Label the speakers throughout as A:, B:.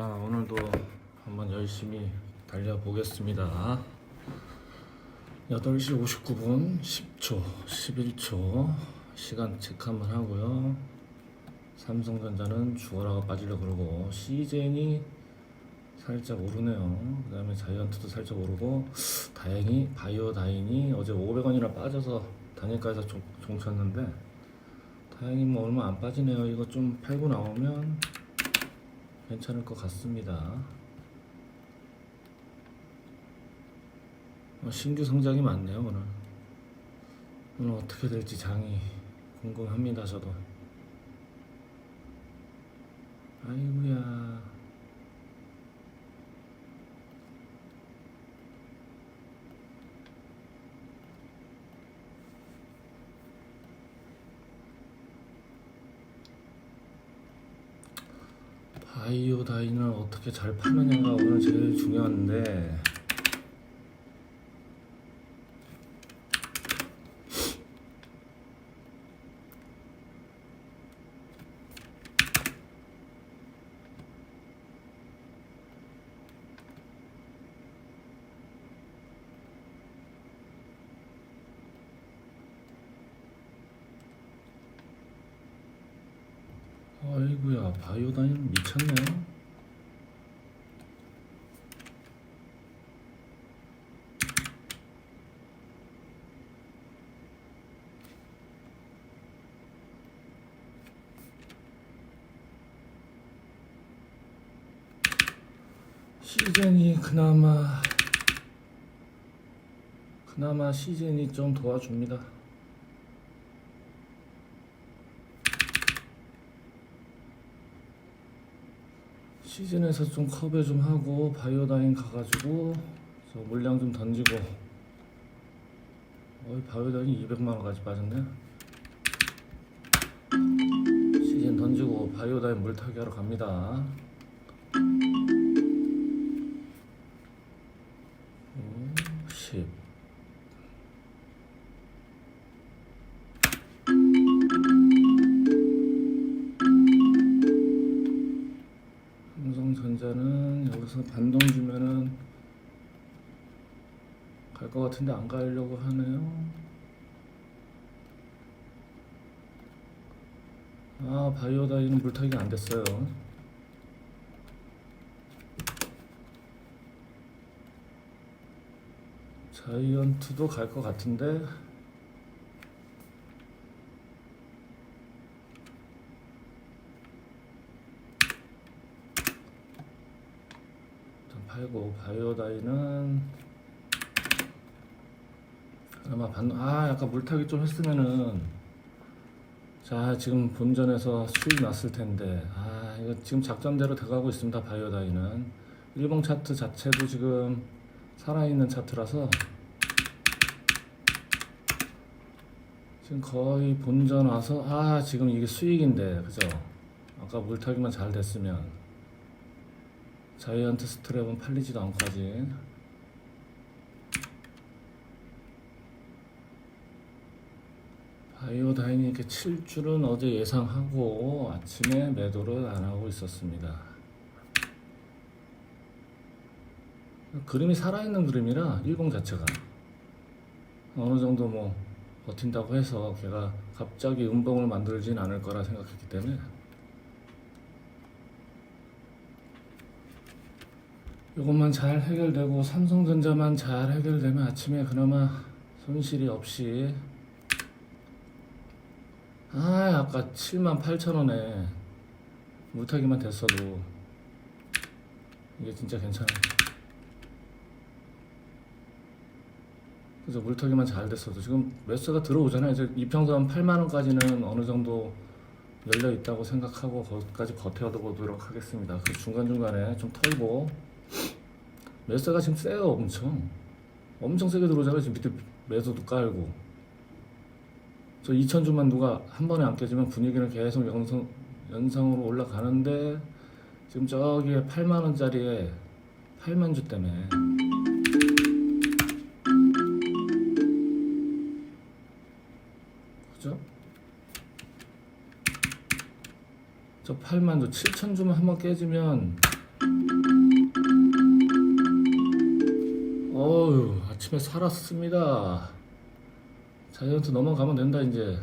A: 자, 오늘도 한번 열심히 달려보겠습니다. 8시 59분 10초, 11초 시간 체크 한번 하고요. 삼성전자는 죽어라가 빠지려고 그러고 CJN이 살짝 오르네요. 그 다음에 자이언트도 살짝 오르고 다행히 바이오다인이 어제 500원이나 빠져서 단일가에서 종, 종쳤는데 다행히 뭐 얼마 안 빠지네요. 이거 좀 팔고 나오면 괜찮을 것 같습니다. 어, 신규 성장이 많네요 오늘. 오늘 어떻게 될지 장이 궁금합니다 저도. 아이고야. 바이오 다인을 어떻게 잘 파느냐가 오늘 제일 중요한데 아이고야 바이오다인 미쳤네 시즌이 그나마 그나마 시즌이 좀 도와줍니다. 시즌에서 좀 컵에 좀 하고 바이오다인 가가지고 저 물량 좀 던지고 어이 바이오다인 200만 원까지 빠졌네. 시즌 던지고 바이오다인 물타기 하러 갑니다. 같은데 안 가려고 하네요. 아 바이오다이는 물타기 안 됐어요. 자이언트도 갈 것 같은데 일단 팔고 바이오다이는 아마 반, 아 약간 물타기 좀 했으면은 자 지금 본전에서 수익 났을 텐데. 아 이거 지금 작전대로 돼가고 있습니다 바이오다이는. 일봉 차트 자체도 지금 살아있는 차트라서 지금 거의 본전 와서 아 지금 이게 수익인데 그죠? 아까 물타기만 잘 됐으면 자이언트 스트랩은 팔리지도 않고 아직 바이오다인이 이렇게 칠 줄은 어제 예상하고 아침에 매도를 안 하고 있었습니다. 그림이 살아있는 그림이라 일봉 자체가 어느 정도 뭐 버틴다고 해서 걔가 갑자기 음봉을 만들진 않을 거라 생각했기 때문에 이것만 잘 해결되고 삼성전자만 잘 해결되면 아침에 그나마 손실이 없이 아 아까 7만 8천 원에 물타기만 됐어도 이게 진짜 괜찮아. 그래서 물타기만 잘 됐어도 지금 매수가 들어오잖아요. 이제 이평선 8만 원까지는 어느 정도 열려 있다고 생각하고 거기까지 버텨보도록 하겠습니다. 그 중간중간에 좀 털고. 매수가 지금 세요 엄청. 엄청 세게 들어오잖아요. 지금 밑에 매수도 깔고 저 2천 주만 누가 한 번에 안 깨지면 분위기는 계속 연성, 연상으로 올라가는데 지금 저기에 8만 원짜리에 8만 주 때문에 그죠? 저 8만 주 7천 주만 한 번 깨지면 어휴 아침에 살았습니다 자이언트 넘어가면 된다 이제.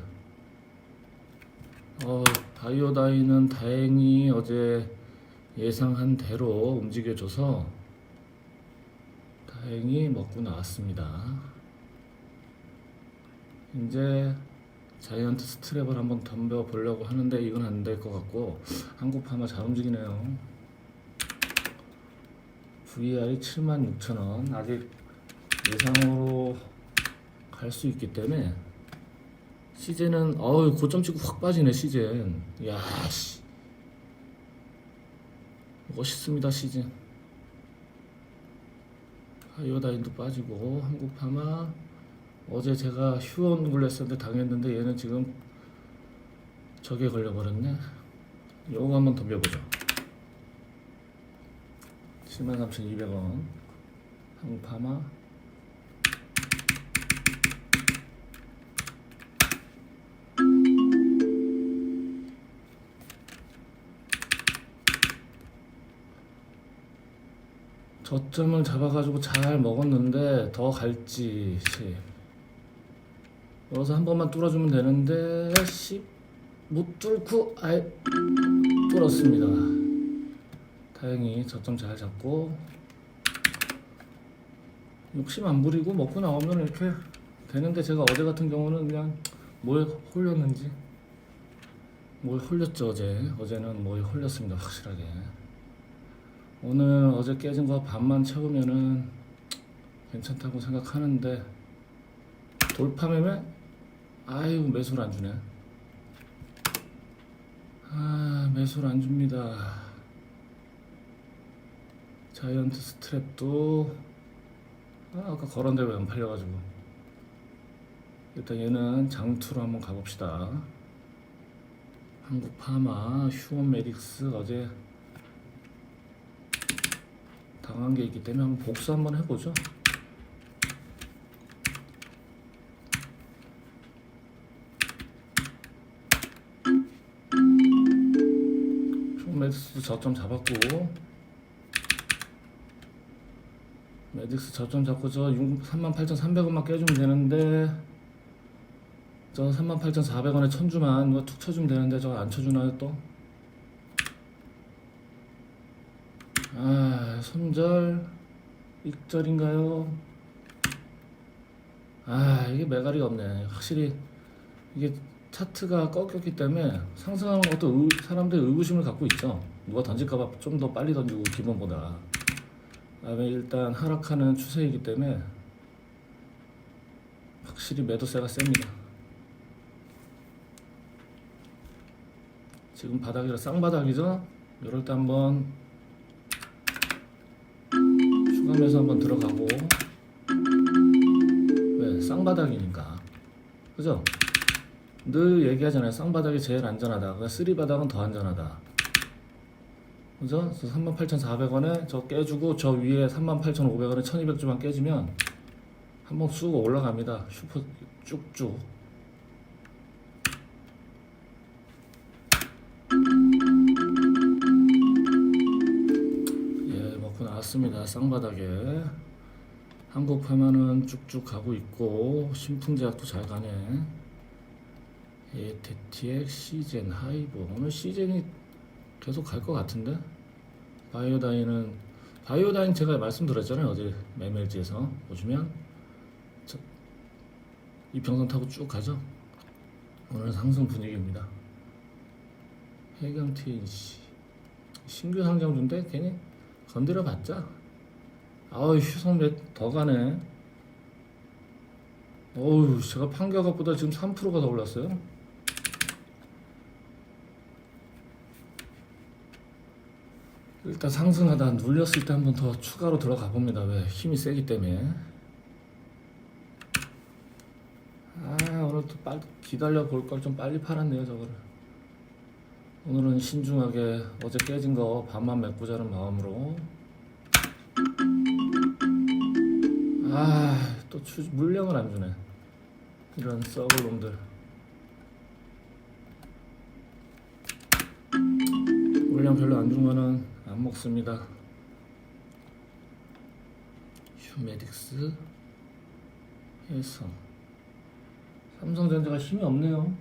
A: 어 다이오다이는 다행히 어제 예상한 대로 움직여줘서 다행히 먹고 나왔습니다. 이제 자이언트 스트랩을 한번 덤벼 보려고 하는데 이건 안 될 것 같고 한국 파마 잘 움직이네요. VR이 76,000원. 아직 예상으로 갈 수 있기 때문에 시제는 어우 고점 찍고 확 빠지네 시젠 야씨. 멋있습니다 시즌 하이어다인도 빠지고 한국 파마. 어제 제가 휴원 굴렸었는데 당했는데 얘는 지금 저게 걸려버렸네. 요거 한번 덤벼보죠. 73,200원. 한국 파마 저점을 잡아가지고 잘 먹었는데 더 갈지 씨. 여기서 한 번만 뚫어주면 되는데 씨. 못 뚫고 아이 뚫었습니다 다행히 저점 잘 잡고 욕심 안 부리고 먹고 나오면 이렇게 되는데 제가 어제 같은 경우는 그냥 뭐에 홀렸는지 뭐에 홀렸죠 어제 어제는 뭐에 홀렸습니다 확실하게 오늘 어제 깨진 거 반만 채우면은 괜찮다고 생각하는데 돌파 매매? 아유 매수를 안 주네. 아 매수를 안 줍니다. 자이언트 스트랩도 아, 아까 걸었는데 왜안 팔려가지고. 일단 얘는 장투로 한번 가봅시다. 한국 파마 휴원 메딕스 어제 당한 게 있기 때문에 한번 복수 한번 해보죠. 총 메딕스 저점 잡았고 메딕스 저점 잡고 저 38,300원만 깨주면 되는데 저 38,400원에 천주만 이거 툭 쳐주면 되는데 저거 안 쳐주나요 또? 아, 손절 익절인가요? 아, 이게 메가리가 없네. 확실히 이게 차트가 꺾였기 때문에 상승하는 것도 의, 사람들이 의구심을 갖고 있죠. 누가 던질까봐 좀 더 빨리 던지고 기본보다. 그다음에 일단 하락하는 추세이기 때문에 확실히 매도세가 셉니다. 지금 바닥이라 쌍바닥이죠? 이럴 때 한번 추가매수 한번 들어가고. 왜 쌍바닥이니까. 그죠? 늘 얘기하잖아요. 쌍바닥이 제일 안전하다. 그러니까 쓰리바닥은 더 안전하다. 그죠? 38,400원에 저 깨주고 저 위에 38,500원에 1200주만 깨지면 한번 쑥 올라갑니다. 슈퍼 쭉쭉 나왔습니다. 쌍바닥에. 한국 파면은 쭉쭉 가고 있고, 신풍제약도 잘 가네. 예, 데티엑, 시젠, 하이브. 오늘 시젠이 계속 갈 것 같은데? 바이오다인은, 바이오다인 제가 말씀드렸잖아요. 어제 매멜지에서. 보시면, 저, 이평선 타고 쭉 가죠? 오늘 상승 분위기입니다. 해경트인 씨. 신규 상장주인데 괜히 건드려봤자. 아우 휴성 몇더 가네. 어우 제가 판교값보다 지금 3%가 더 올랐어요. 일단 상승하다 눌렸을 때 한 번 더 추가로 들어가 봅니다. 왜? 힘이 세기 때문에. 아 오늘 또 빨리 기다려 볼 걸 좀 빨리 팔았네요 저거를 오늘은 신중하게 어제 깨진 거 반만 메꾸자는 마음으로 아또 물량을 안 주네 이런 썩을 놈들 물량 별로 안 준 거는 안 먹습니다. 휴메딕스 해성 삼성전자가 힘이 없네요.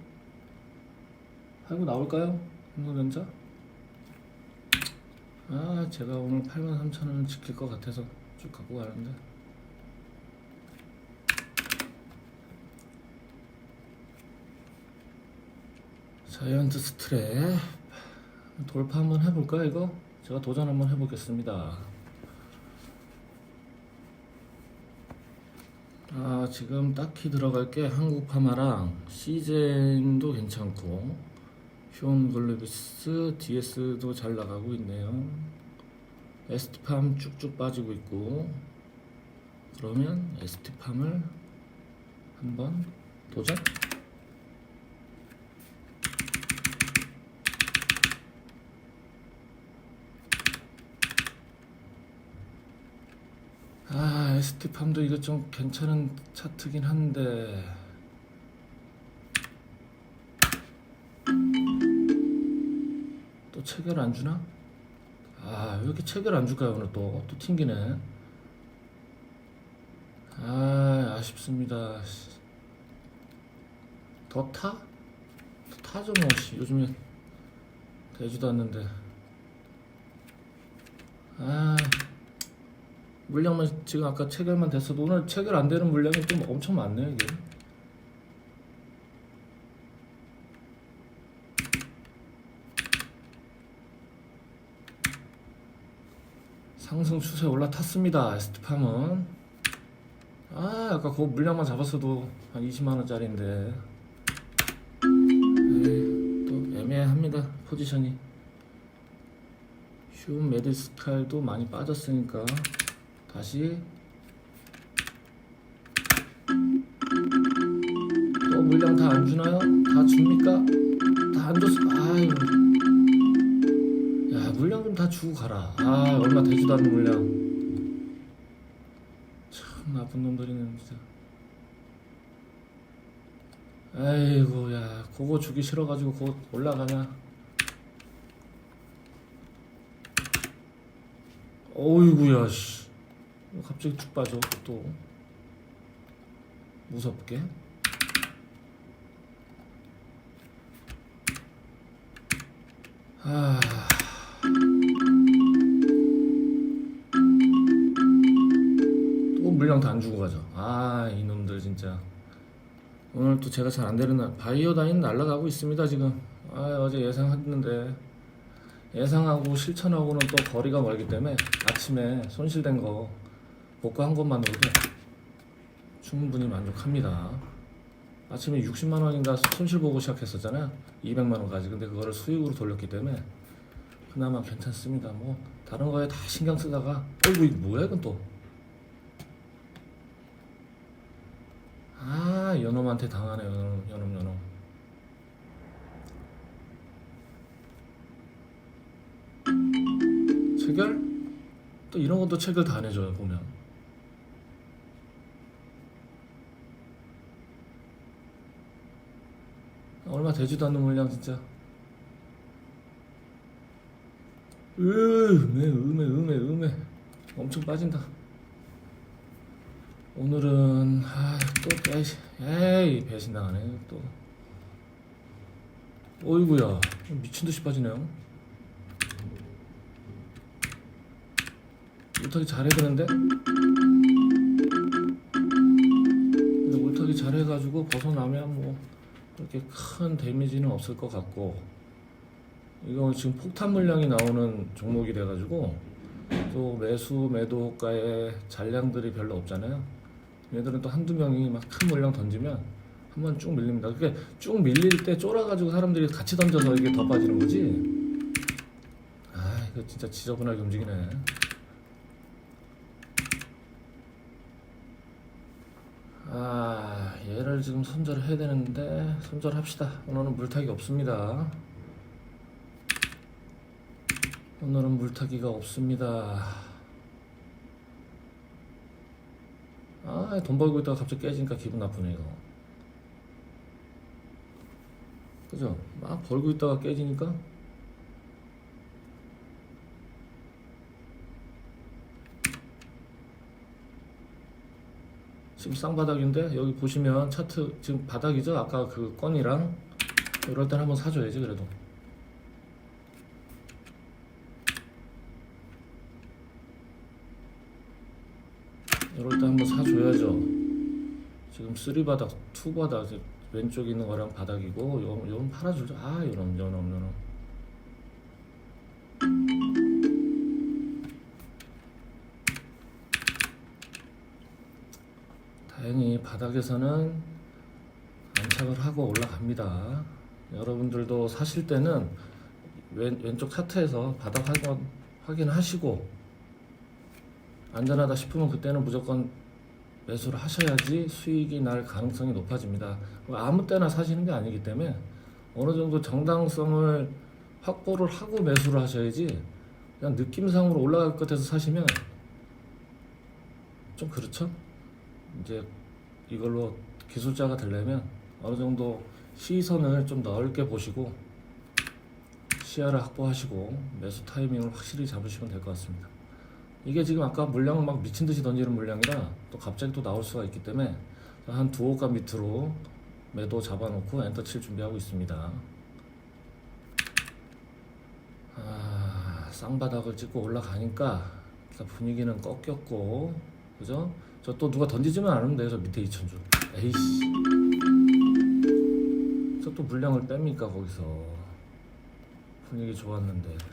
A: 팔고 나올까요? 삼성전자? 아 제가 오늘 83,000원을 지킬 것 같아서 쭉 갖고 가는데 자이언트 스트랩 돌파 한번 해볼까 이거? 제가 도전 한번 해보겠습니다 아 지금 딱히 들어갈 게 한국파마랑 시젠도 괜찮고 휴온 글루비스 DS도 잘 나가고 있네요 에스티팜 쭉쭉 빠지고 있고 그러면 에스티팜을 한번 도전? 아 에스티팜도 이거 좀 괜찮은 차트긴 한데 체결 안 주나? 아, 왜 이렇게 체결 안 줄까요, 오늘 또? 또 튕기네. 아, 아쉽습니다. 씨. 더 타? 더 타죠, 뭐, 씨. 요즘에 되지도 않는데. 아, 물량만 지금 아까 체결만 됐어도 오늘 체결 안 되는 물량이 좀 엄청 많네요, 이게. 상승 추세 올라탔습니다. 에스티팜은 아 아까 그 물량만 잡았어도 한 20만 원짜리인데 에이, 또 애매합니다 포지션이 휴 메디스칼도 많이 빠졌으니까 다시 또 물량 다 안 주나요? 다 줍니까? 다 안 줬어 아유 다 주고 가라. 아 얼마 되지도 않는 물량. 참 나쁜 놈들이네 진짜. 아이고 야 그거 주기 싫어가지고 그거 올라가냐? 어이구야 씨. 갑자기 쭉 빠져 또. 무섭게. 아 물량 다 안 주고 가죠. 아, 이놈들 진짜. 오늘 또 제가 잘 안 되는 날, 바이오다인 날라가고 있습니다, 지금. 아, 어제 예상했는데, 예상하고 실천하고는 또 거리가 멀기 때문에 아침에 손실된 거 복구한 것만으로도 충분히 만족합니다. 아침에 60만 원인가 손실 보고 시작했었잖아요. 200만 원까지. 근데 그거를 수익으로 돌렸기 때문에 그나마 괜찮습니다. 뭐 다른 거에 다 신경 쓰다가 어이구 이거 뭐야 이건 또. 아 연놈한테 당하네 연놈 연놈 연놈. 체결? 또 이런 것도 체결 다안 해줘요 보면. 얼마 되지도 않는 물량 진짜. 음에 음에 음에 음에 엄청 빠진다. 오늘은 아또 에이 배신 당하네 또. 어이구야 미친 듯이 빠지네요. 물타기 잘해야 되는데. 물타기 잘해가지고 벗어나면 뭐 그렇게 큰 데미지는 없을 것 같고 이거 지금 폭탄 물량이 나오는 종목이 돼가지고 또 매수 매도 호가에 잔량들이 별로 없잖아요. 얘들은 또 한두 명이 막 큰 물량 던지면 한 번 쭉 밀립니다. 그게 쭉 밀릴 때 쫄아가지고 사람들이 같이 던져서 이게 더 빠지는 거지. 아 이거 진짜 지저분하게 움직이네. 아 얘를 지금 손절을 해야 되는데 손절합시다. 오늘은 물타기 없습니다. 오늘은 물타기가 없습니다. 아, 돈 벌고 있다가 갑자기 깨지니까 기분 나쁘네 이거. 그죠? 막 벌고 있다가 깨지니까 지금 쌍바닥인데 여기 보시면 차트 지금 바닥이죠? 아까 그 건이랑 이럴 땐 한번 사줘야지 그래도 사줘야죠. 지금 3바닥, 2바닥 이제 왼쪽에 있는 거랑 바닥이고 요, 요건 팔아주죠. 아 요놈 요놈 요놈. 다행히 바닥에서는 안착을 하고 올라갑니다. 여러분들도 사실 때는 왼, 왼쪽 차트에서 바닥 한번 확인하시고 안전하다 싶으면 그때는 무조건 매수를 하셔야지 수익이 날 가능성이 높아집니다. 아무 때나 사시는 게 아니기 때문에 어느 정도 정당성을 확보를 하고 매수를 하셔야지 그냥 느낌상으로 올라갈 것 같아서 사시면 좀 그렇죠? 이제 이걸로 기술자가 되려면 어느 정도 시선을 좀 넓게 보시고 시야를 확보하시고 매수 타이밍을 확실히 잡으시면 될 것 같습니다. 이게 지금 아까 물량 막 미친 듯이 던지는 물량이라 또 갑자기 또 나올 수가 있기 때문에 한 두 호가 밑으로 매도 잡아놓고 엔터 칠 준비하고 있습니다. 아, 쌍바닥을 찍고 올라가니까 분위기는 꺾였고 그죠? 저 또 누가 던지지만 않으면 돼요 저 밑에 2천주 에이씨 저 또 물량을 뺍니까 거기서 분위기 좋았는데 근데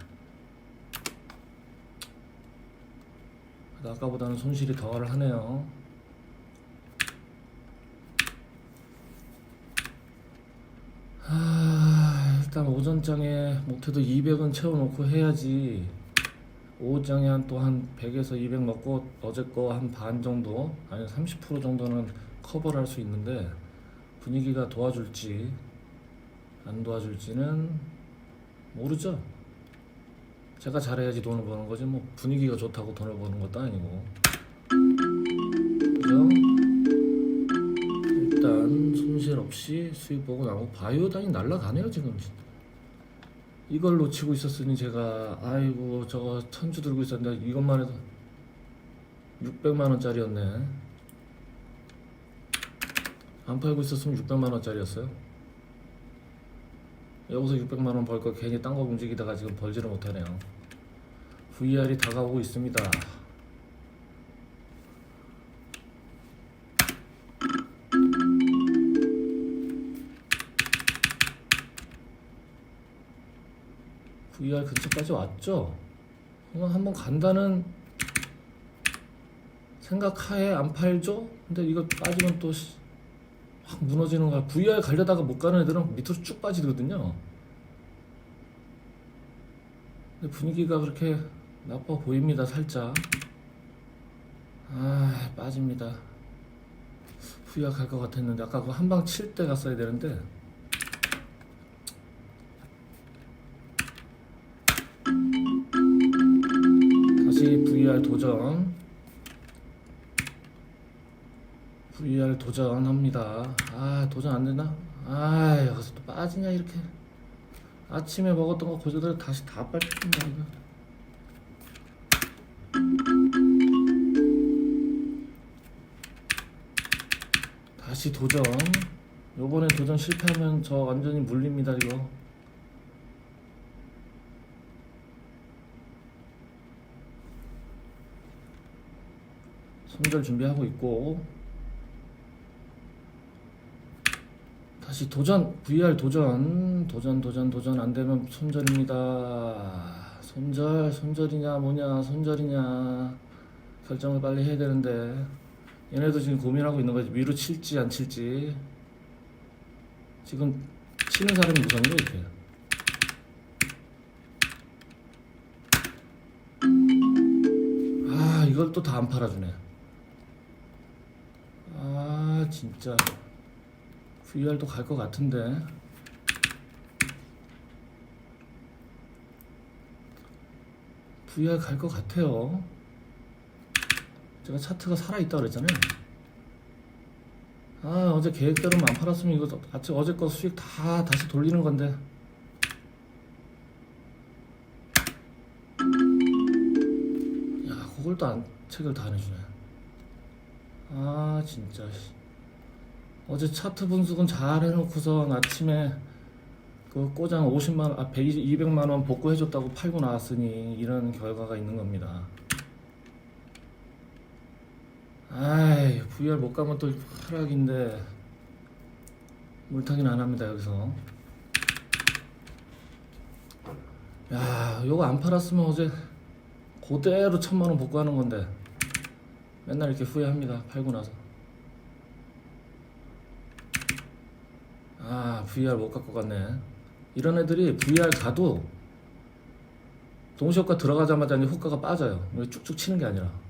A: 아까보다는 손실이 더할 하네요 아 일단 오전장에 못해도 200은 채워놓고 해야지 오후장에 한 또 한 100에서 200 먹고 어제 거 한 반 정도 아니 30% 정도는 커버를 할 수 있는데 분위기가 도와줄지 안 도와줄지는 모르죠. 제가 잘해야지 돈을 버는 거지. 뭐 분위기가 좋다고 돈을 버는 것도 아니고. 그죠? 일단 손실 없이 수익 보고 나고 바이오단이 날라가네요 지금 이걸 놓치고 있었으니 제가 아이고 저거 천주 들고 있었는데 이것만 해도 600만 원짜리였네. 안 팔고 있었으면 600만 원짜리였어요. 여기서 600만 원 벌 거 괜히 딴 거 움직이다가 지금 벌지를 못하네요 VR이 다가오고 있습니다 VR 근처까지 왔죠? 그럼 한번 간다는 생각하에 안 팔죠? 근데 이거 빠지면 또 확 무너지는 거야. VR 가려다가 못 가는 애들은 밑으로 쭉 빠지거든요. 분위기가 그렇게 나빠 보입니다, 살짝. 아, 빠집니다. 갈것 같았는데, 아까 그 한 방 칠 때 갔어야 되는데, 다시 VR 도전. VR 도전합니다. 아, 도전 안 되나? 아, 여기서 또 빠지냐, 이렇게. 아침에 먹었던 거 그대로 다시 다 빨린다, 이거. 다시 도전. 요번에 도전 실패하면 저 완전히 물립니다, 이거. 손절 준비하고 있고. 다시 도전 VR 도전. 도전 도전 도전 안 되면 손절입니다. 손절 손절이냐 뭐냐 손절이냐. 결정을 빨리 해야 되는데 얘네도 지금 고민하고 있는 거지. 위로 칠지 안 칠지. 지금 치는 사람이 무섭네 이렇게. 아 이걸 또 다 안 팔아주네. 아 진짜. VR도 갈 것 같은데. VR 갈 것 같아요 제가 차트가 살아있다 그랬잖아요 아 어제 계획대로만 안 팔았으면 이거 아침 어제 거 수익 다 다시 돌리는 건데 야 그걸 또 안 책을 다 안 해주네 아 진짜 씨. 어제 차트 분석은 잘 해놓고선 아침에 그 꼬장 50만 원, 아 100, 200만 원 복구해줬다고 팔고 나왔으니 이런 결과가 있는 겁니다. 아이 VR 못 가면 또 하락인데 물타기는 안 합니다 여기서. 야 요거 안 팔았으면 어제 그대로 천만 원 복구하는 건데 맨날 이렇게 후회합니다 팔고 나서. 아 VR 못 갖고 갔네. 이런 애들이 VR 가도 동시효과 들어가자마자 이제 효과가 빠져요. 쭉쭉 치는 게 아니라.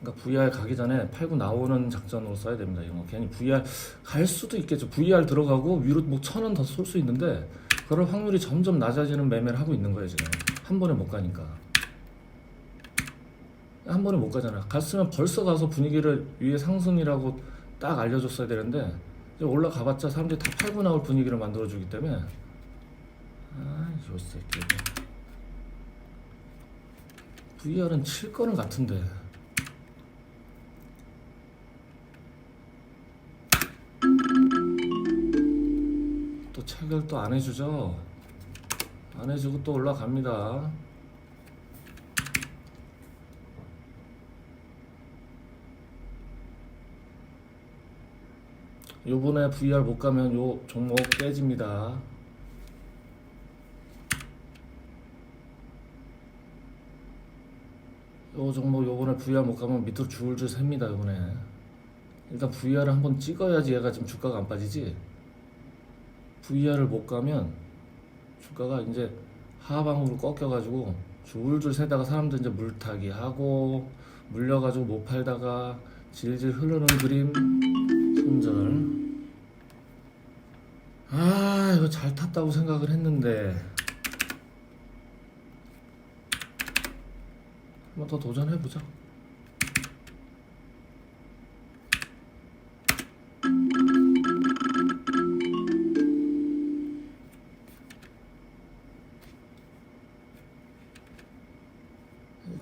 A: 그러니까 VR 가기 전에 팔고 나오는 작전으로 써야 됩니다. 이거 괜히 VR 갈 수도 있겠죠. VR 들어가고 위로 뭐천원 더 쏠 수 있는데 그럴 확률이 점점 낮아지는 매매를 하고 있는 거예요 지금. 한 번에 못 가니까. 한 번에 못 가잖아. 갔으면 벌써 가서 분위기를 위에 상승이라고 딱 알려줬어야 되는데 올라가봤자 사람들이 다 팔고 나올 분위기를 만들어주기 때문에 아이 새끼 VR은 칠 거는 같은데 체결 또 안 해주죠 안 해주고 또 올라갑니다 요번에 VR 못 가면 요 종목 깨집니다. 요 종목 요번에 VR 못 가면 밑으로 줄줄 셉니다 요번에. 일단 VR을 한번 찍어야지 얘가 지금 주가가 안 빠지지. VR을 못 가면 주가가 이제 하방으로 꺾여가지고 줄줄 세다가 사람들 이제 물타기 하고 물려가지고 못 팔다가 질질 흐르는 그림 손절. 아 이거 잘 탔다고 생각을 했는데 한번 더 도전해 보자.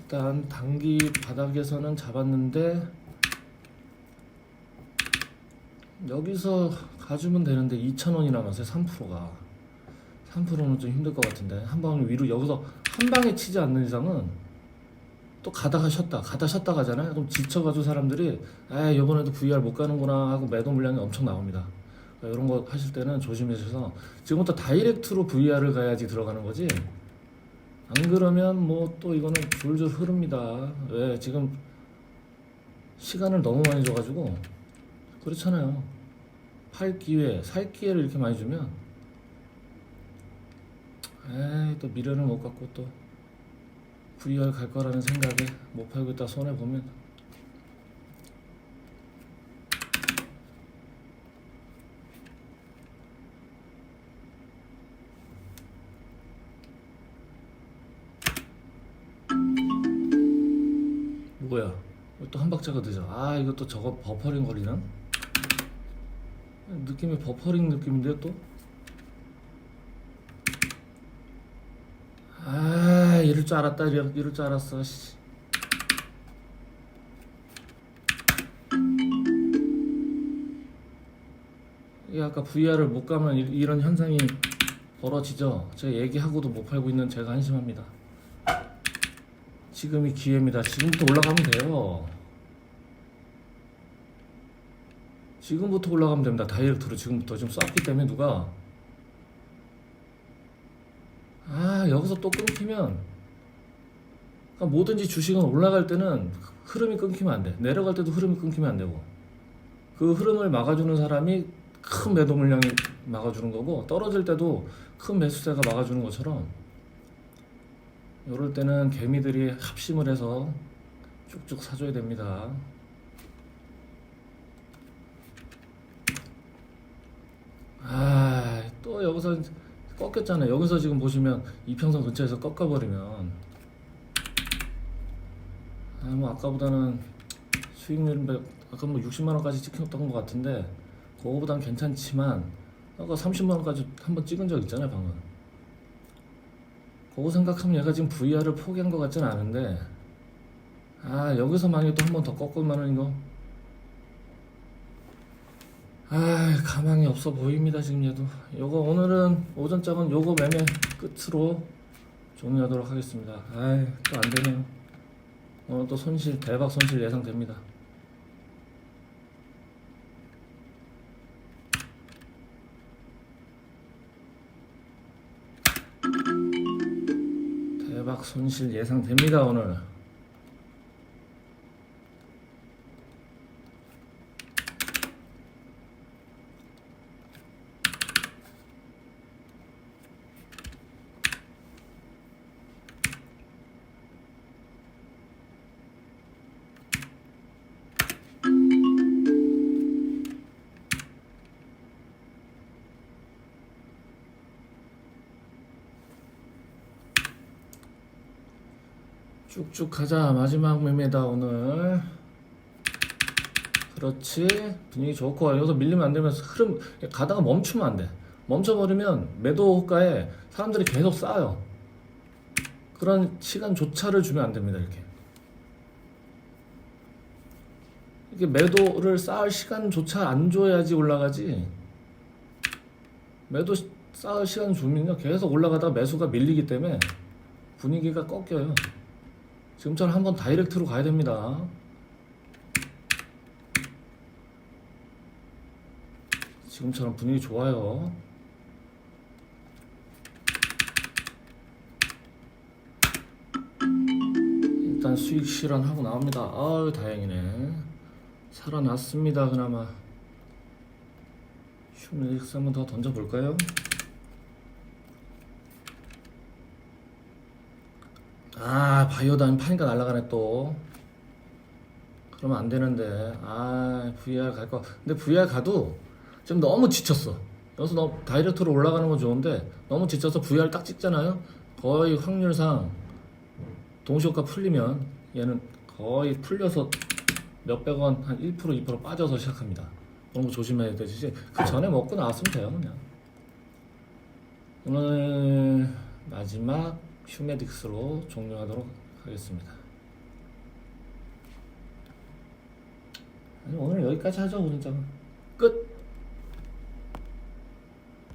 A: 일단 단기 바닥에서는 잡았는데 여기서 가주면 되는데 2,000원이 남았어요 3%가. 3%는 좀 힘들 것 같은데. 한 방 위로 여기서 한 방에 치지 않는 이상은 또 가다가 쉬었다 가다 쉬었다 가잖아요. 그럼 지쳐가지고 사람들이 아 이번에도 VR 못 가는구나 하고 매도 물량이 엄청 나옵니다. 그러니까 이런 거 하실 때는 조심하셔서 지금부터 다이렉트로 VR을 가야지 들어가는 거지 안 그러면 뭐 또 이거는 줄줄 흐릅니다. 왜 지금 시간을 너무 많이 줘가지고 그렇잖아요. 팔 기회, 살 기회를 이렇게 많이 주면 에이 또 미련을 못 갖고 또 VR 갈 거라는 생각에 못 팔고 있다 손해 보면 또 한 박자가 늦어 아 이거 또 저거 버퍼링 거리나? 느낌이 버퍼링 느낌인데 또? 아 이럴 줄 알았다 이럴, 이럴 줄 알았어 씨. 이 아까 VR을 못 가면 이- 이런 현상이 벌어지죠 제가 얘기하고도 못 팔고 있는 제가 한심합니다 지금이 기회입니다. 지금부터 올라가면 돼요. 지금부터 올라가면 됩니다. 다이렉트로 지금부터 지금 쐈기 때문에 누가. 아 여기서 또 끊기면. 그러니까 뭐든지 주식은 올라갈 때는 흐름이 끊기면 안 돼. 내려갈 때도 흐름이 끊기면 안 되고. 그 흐름을 막아주는 사람이 큰 매도 물량이 막아주는 거고 떨어질 때도 큰 매수세가 막아주는 것처럼 이럴 때는 개미들이 합심을 해서 쭉쭉 사줘야 됩니다. 아, 또 여기서 꺾였잖아요. 여기서 지금 보시면 이평선 근처에서 꺾어버리면 아, 뭐 아까보다는 수익률은 몇- 아까 뭐 60만 원까지 찍혔던 것 같은데 그거보단 괜찮지만 아까 30만 원까지 한번 찍은 적 있잖아요, 방금. 그거 생각하면 얘가 지금 VR을 포기한 것 같지는 않은데 아 여기서 또한번 더 꺾으면은 이거. 아 가망이 없어 보입니다 지금 얘도. 요거 오늘은 오전장은 요거 매매 끝으로 종료하도록 하겠습니다. 아또 안되네요. 오늘 또 손실 대박 손실 예상됩니다 손실 예상됩니다 오늘 쭉쭉 가자. 마지막 매매다 오늘. 그렇지. 분위기 좋고. 여기서 밀리면 안 되면 흐름 가다가 멈추면 안돼. 멈춰버리면 매도 호가에 사람들이 계속 쌓여. 그런 시간조차를 주면 안 됩니다 이렇게. 이게 매도를 쌓을 시간조차 안 줘야지 올라가지. 매도 시- 쌓을 시간 주면요 계속 올라가다가 매수가 밀리기 때문에 분위기가 꺾여요 지금처럼 한번 다이렉트로 가야 됩니다. 지금처럼 분위기 좋아요. 일단 수익 실현하고 나옵니다. 아유 다행이네. 살아났습니다 그나마. 휴메릭스 한번 더 던져볼까요? 아 바이오다임 파니까 날아가네 또. 그러면 안 되는데. 아 VR 갈 거. 근데 VR 가도 지금 너무 지쳤어. 여기서 너무 다이렉트로 올라가는 건 좋은데 너무 지쳐서 VR 딱 찍잖아요? 거의 확률상 동시효과 풀리면 얘는 거의 풀려서 몇백 원 한 1% 2% 빠져서 시작합니다. 그런 거 조심해야 되지. 그 전에 먹고 나왔으면 돼요 그냥. 오늘 마지막 휴메딕스로 종료하도록 하겠습니다. 오늘 여기까지 하죠 오늘장은 끝.